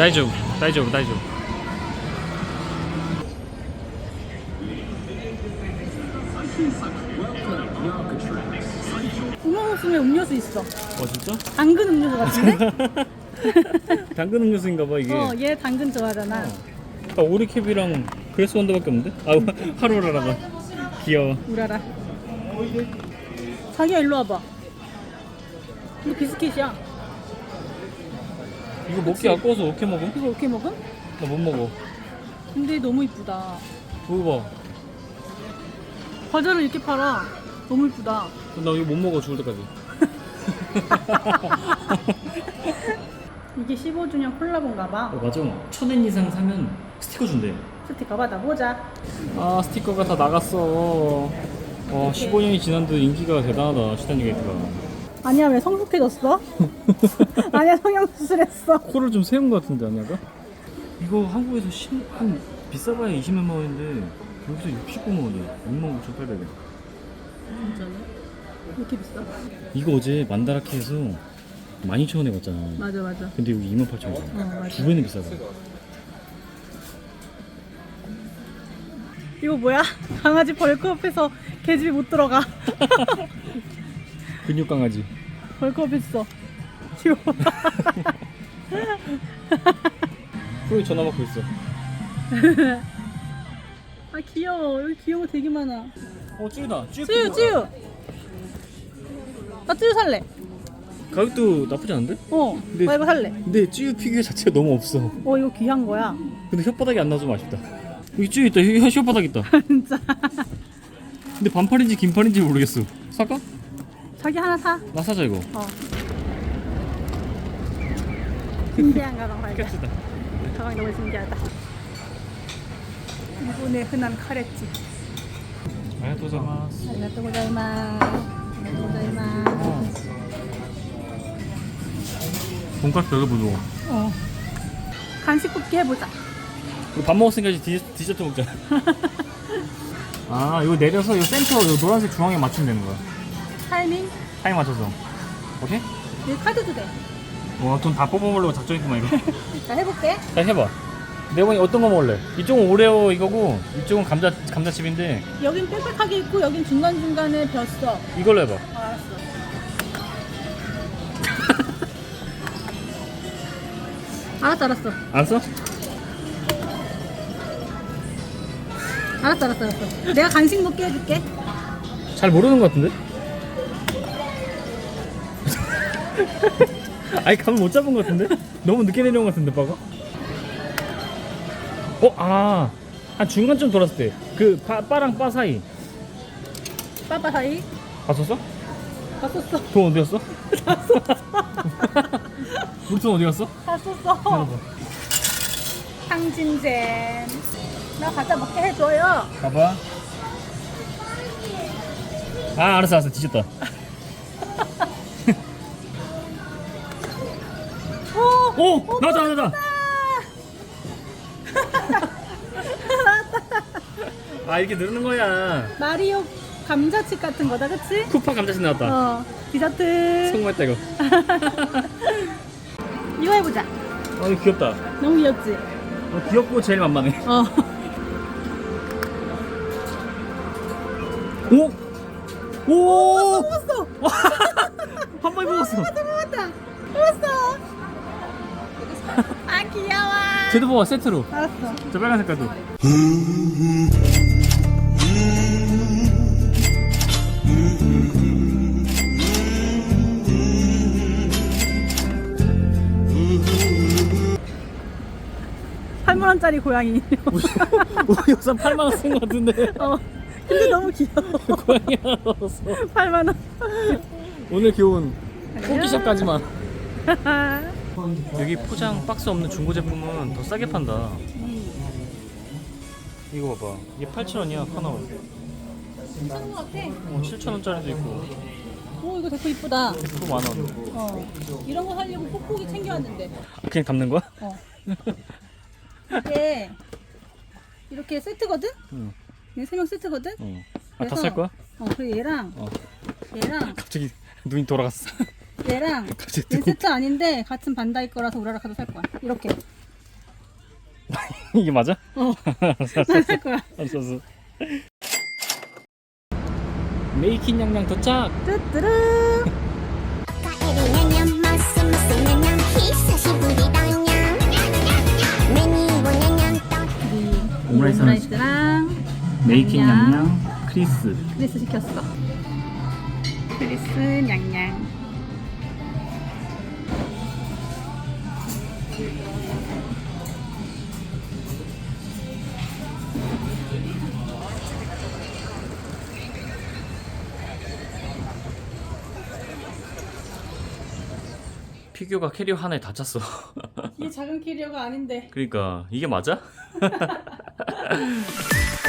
大丈夫大丈夫大丈夫 구멍 웃음에 음료수 있어. 어 진짜? 당근 음료수 같은데? 당근 음료수인가 봐 이게 어, 얘 당근 좋아하잖아. 아, 오리캡이랑 그레스 원더밖에 없는데? 아 하루라라가 귀여워 우라라. 자기야 일로 와봐. 이거 비스킷이야. 이거 먹기 아까워서 어떻게 먹음? 이거 어떻게 먹음? 나 못 먹어 근데 너무 이쁘다. 이거 과자를 이렇게 팔아. 너무 이쁘다. 봐나 이거 못 먹어 죽을 때까지 이게 15주년 콜라보인가 봐. 어, 맞아 천엔 이상 사면 스티커 준대 스티커 받아보자. 아 스티커가 다 나갔어 어 15년이 지난도 인기가 대단하다 시다니 게이트가 아니야 왜 성숙해졌어? 아니야 성형수술했어. 코를 좀 세운 것 같은데 아니야가? 이거 한국에서 10, 한 비싸봐야 20만 원인데 여기서 69만 원이야 69,800원 진짜네? 왜 이렇게 비싸? 이거 어제 만다라케에서 12,000원에 갔잖아 맞아 맞아. 근데 여기 28,000원이야 어 맞아. 두 배는 비싸다 이거 뭐야? 강아지 벌크업해서 개집이 못 들어가. 근육 강아지 벌크업했어. 이거 봐. 프로이 전화 받고 있어 아 귀여워. 여기 귀여운 거 되게 많아. 어 찌우 찌유 찌유. 나 찌유 살래. 가격도 나쁘지 않은데? 어. 근데- 나 이거 살래. 근데 찌우 피규어 자체가 너무 없어 어 이거 귀한 거야. 근데 혓바닥이 안 나서 아쉽다 여기 찌우 있다 혀, 혓바닥 있다 진짜. 근데 반팔인지 긴팔인지 모르겠어 살까? 자기 하나 사. 나 사자 이거 어. 신기한 가방. 캡스다 가방 너무 신기하다. 일본의 흔한 카레집. 아리가또 고자이마스. 아리가또 고자이마스. 돈까스 부드러워 어. 간식 굽기 해보자. 밥 먹었으니까 이제 디, 디저트 먹자 아 이거 내려서 이 센터 이 노란색 중앙에 맞추면 되는 거야 타이밍. 타임 맞춰서 오케이? 여기 카드도 돼. 와 돈 다 뽑아보려고 작정했구만 이거 자 해볼게. 자 해봐 내가 어떤 거 먹을래? 이쪽은 오레오 이거고 이쪽은 감자 감자칩인데 여긴 빽빽하게 있고 여긴 중간 중간에 벼어. 이걸로 해봐 아, 알았어. 알았어 알았어 알았어? 알았어 알았어 알았어. 내가 간식 먹게 해줄게. 잘 모르는 것 같은데? 아니 감을 못 잡은 것 같은데? 너무 늦게 내려온 것 같은데 빠가? 어? 아! 한 중간쯤 돌았을 때그 빠랑 빠 사이 빠빠 사이. 봤었어? 봤었어. 돈 어디 갔어? 우리 돈 어디 갔어? 봤었어. 내려봐 상진잼. 나 갖다 먹게 해줘요. 봐봐 아 알았어 알았어 뒤졌다 오! 오! 나왔다 나왔다 아 이렇게 누르는 거야 마리오 감자칩 같은 거다, 그치? 쿠파 감자칩 나왔다 어. 디저트. 성공했다 이거 이거 해보자. 아 이거 귀엽다 너무 귀엽지? 어, 귀엽고 제일 만만해 어. 오! 오! 뽑았어! 한 번에 뽑았어 뽑았다! 뽑았어! 아, 귀여워! 쟤도 뽑아 세트로 알았어. 저 빨간 색깔도 팔만 원짜리 고양이. 우리 우선 8만 원 쓴 거 같은데 어. 근데 너무 귀여워. 고양이 하나 넣었어 8만 원. 오늘 귀여운 뽑기샵까지만 여기 포장 박스 없는 중고 제품은 더 싸게 판다 이거 봐봐 이게 8,000원이야 하나 괜찮은 것 같아. 어, 7,000원짜리도 있고 오, 이거 데코 이쁘다. 또 만원 어. 이런 거 사려고 뽁뽁이 챙겨왔는데. 그냥 담는 거야? 어. 이게 이렇게 세트거든? 응. 얘세명 세트거든? 어. 아다 살 거야? 어, 그리고 얘랑 어. 얘랑 갑자기 눈이 돌아갔어 얘랑 얘 세트 아닌데 같은 반다이 거라서 우라라카도 살 거야. 이렇게. 이게 맞아? 어. 난살 거야. 알았어, 메이킹 양양 도착. 뚜뚜루. 오므라이스랑 메이킹 양양 크리스 크리스 시켰어 크리스 양양 피규어가 캐리어 하나에 다 찼어 이게 작은 캐리어가 아닌데. 그러니까 이게 맞아?